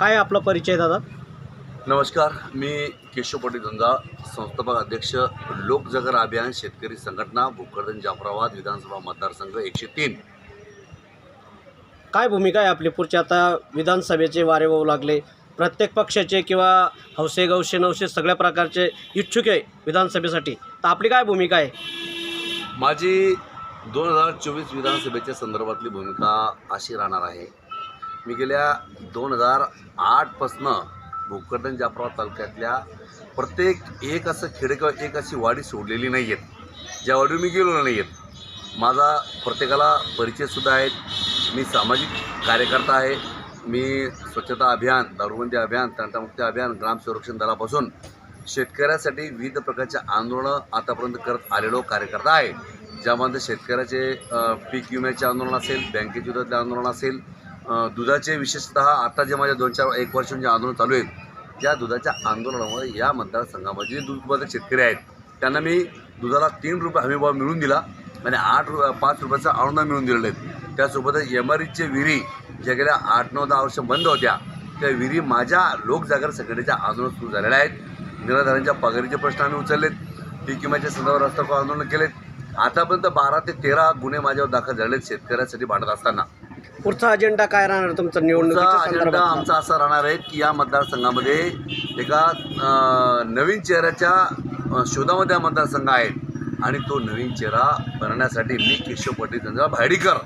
काय आपला परिचय दादा? नमस्कार मी केशव पाटील संस्थापक अध्यक्ष लोकजागर अभियान शेतकरी संघटना भोकरदन जाफराबाद विधानसभा मतदारसंघ एकशे तीन. काय भूमिका आहे आपली पुढच्या आता विधानसभेचे वारे वाहू लागले. प्रत्येक पक्षाचे किंवा हौसे गौशे नवसे सगळ्या प्रकारचे इच्छुक आहे विधानसभेसाठी. तर आपली काय भूमिका आहे? माझी दोन हजार चोवीस विधानसभेच्या संदर्भातली भूमिका अशी राहणार आहे. मी गेल्या दोन हजार आठपासनं भोकरदन जाफराबाद तालुक्यातल्या प्रत्येक एक असं खेडे किंवा एक अशी वाडी सोडलेली नाही आहेत ज्या वाडीवर मी गेलो नाही आहेत माझा प्रत्येकाला परिचयसुद्धा आहेत. मी सामाजिक कार्यकर्ता आहे. मी स्वच्छता अभियान दारूबंदी अभियान तंटामुक्ती अभियान ग्राम संरक्षण दलापासून शेतकऱ्यासाठी विविध प्रकारचे आंदोलनं आतापर्यंत करत आलेलो कार्यकर्ता आहे. ज्यामध्ये शेतकऱ्याचे पीक विम्याचे आंदोलन असेल बँकेच्या विरोधातले आंदोलन असेल दुधाचे विशेषतः आता जे माझ्या दोन चार एक वर्ष जे आंदोलन चालू आहेत त्या दुधाच्या आंदोलनामुळे या मतदारसंघामध्ये जे दूध उत्पादक शेतकरी आहेत त्यांना मी दुधाला तीन रुपये हमीभाव मिळून दिला आणि आठ रु पाच रुपयाचं अनुदान मिळून दिलेलं आहेत. त्यासोबतच एम आर ईचे विहिरी ज्या गेल्या आठ नऊ दहा वर्ष बंद होत्या त्या विहिरी माझ्या लोकजागर संघटनेच्या आंदोलन सुरू झालेल्या आहेत. निराधारांच्या पगारीचे प्रश्न आम्ही उचललेत पीक विम्याच्या संदर्भात रस्ता आंदोलन केलेत. आतापर्यंत बारा ते तेरा गुन्हे माझ्यावर दाखल झालेत शेतकऱ्यांसाठी भांडत असताना. पुढचा अजेंडा काय राहणार तुमचा पुढचा निवडणुकीच्या अजेंडा आमचा असा राहणार आहे की या मतदारसंघामध्ये एका अं, नवीन चेहऱ्याच्या अं, शोधामध्ये हा मतदारसंघ आहे. आणि तो नवीन चेहरा बनण्यासाठी मी केशव पाटील चंद्रा भायडीकर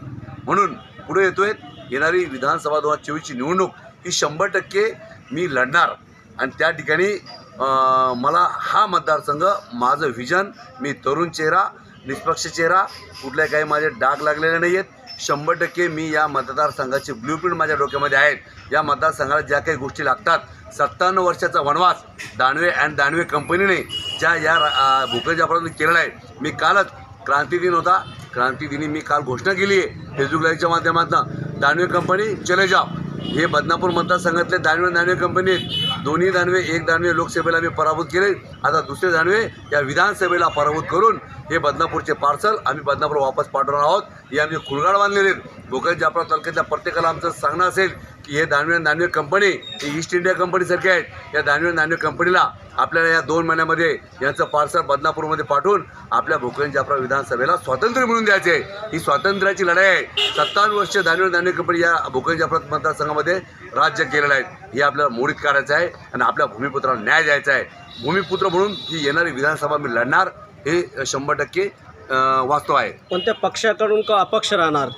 म्हणून पुढे येतोय. येणारी विधानसभा दोन हजार चोवीसची निवडणूक ही शंभर टक्के मी लढणार. आणि त्या ठिकाणी अं, मला हा मतदारसंघ माझं व्हिजन मी तरुण चेहरा निष्पक्ष चेहरा कुठल्या काही माझे डाग लागलेले नाही आहेत शंभर टक्के मी या मतदारसंघाचे ब्ल्यूप्रिंट माझ्या डोक्यामध्ये आहेत. या मतदारसंघाला ज्या काही गोष्टी लागतात सत्तावन्न वर्षाचा वनवास दानवे अँड दानवे कंपनीने ज्या या भूपेश जाफरांनी केलेला आहे. मी कालच क्रांती दिन होता. क्रांती दिनी मी काल घोषणा केली आहे. फेसबुक लाईव्हच्या माध्यमातून. दानवे कंपनी चले जाव हे बदनापूर मतदारसंघातले दानवे दानवे कंपनी आहेत. दोन्ही दानवे एक दानवे लोकसभेला मी पराभूत केले. आता दुसरे दानवे या विधानसभेला पराभूत करून हे बदनापूरचे पार्सल आम्ही बदनापूर वापस पाठवणार आहोत. हे आम्ही खुलगाड बांधलेले आहेत. भोकर जाफरा तालुक्यातल्या प्रत्येकाला आमचं सांगणं असेल की हे दानवे दानवे कंपनी ही ईस्ट इंडिया कंपनीसारखी आहेत. या दानवे दानवे कंपनीला आपल्याला या दोन महिन्यामध्ये यांचं पार्सल बदनापूरमध्ये पाठवून आपल्या भोकरन जाफरा विधानसभेला स्वातंत्र्य मिळून द्यायचे. ही स्वातंत्र्याची लढाई आहे. सत्तावन्न वर्ष दानवे दानवे कंपनी या भोकरन जाफरा मतदारसंघामध्ये राज्य केलेलं आहे. हे आपल्याला मोडीत काढायचं आहे आणि आपल्या भूमिपुत्राला न्याय द्यायचा आहे. भूमिपुत्र म्हणून ही येणारी विधानसभा मी लढणार हे शंभर टक्के वास्तव आहे. कोणत्या पक्षाकडून का अपक्ष राहणार?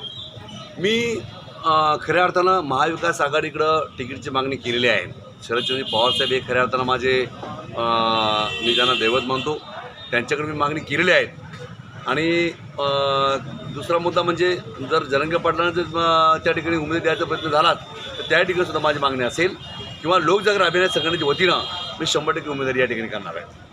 मी खऱ्या अर्थानं महाविकास आघाडीकडं तिकीटची मागणी केलेली आहे. शरदचंद्र पवारसाहेब हे खऱ्या अर्थानं माझे मी ज्यांना दैवत मानतो त्यांच्याकडे मी मागणी केलेली आहे. आणि दुसरा मुद्दा म्हणजे जर जरंगे पाटलांना जर त्या ठिकाणी उमेद द्यायचा प्रयत्न झाला तर त्या ठिकाणी सुद्धा माझी मागणी असेल. किंवा लोकजागर अभियान संघटनेच्या वतीनं मी शंभर टक्के उमेदवारी या ठिकाणी करणार आहे.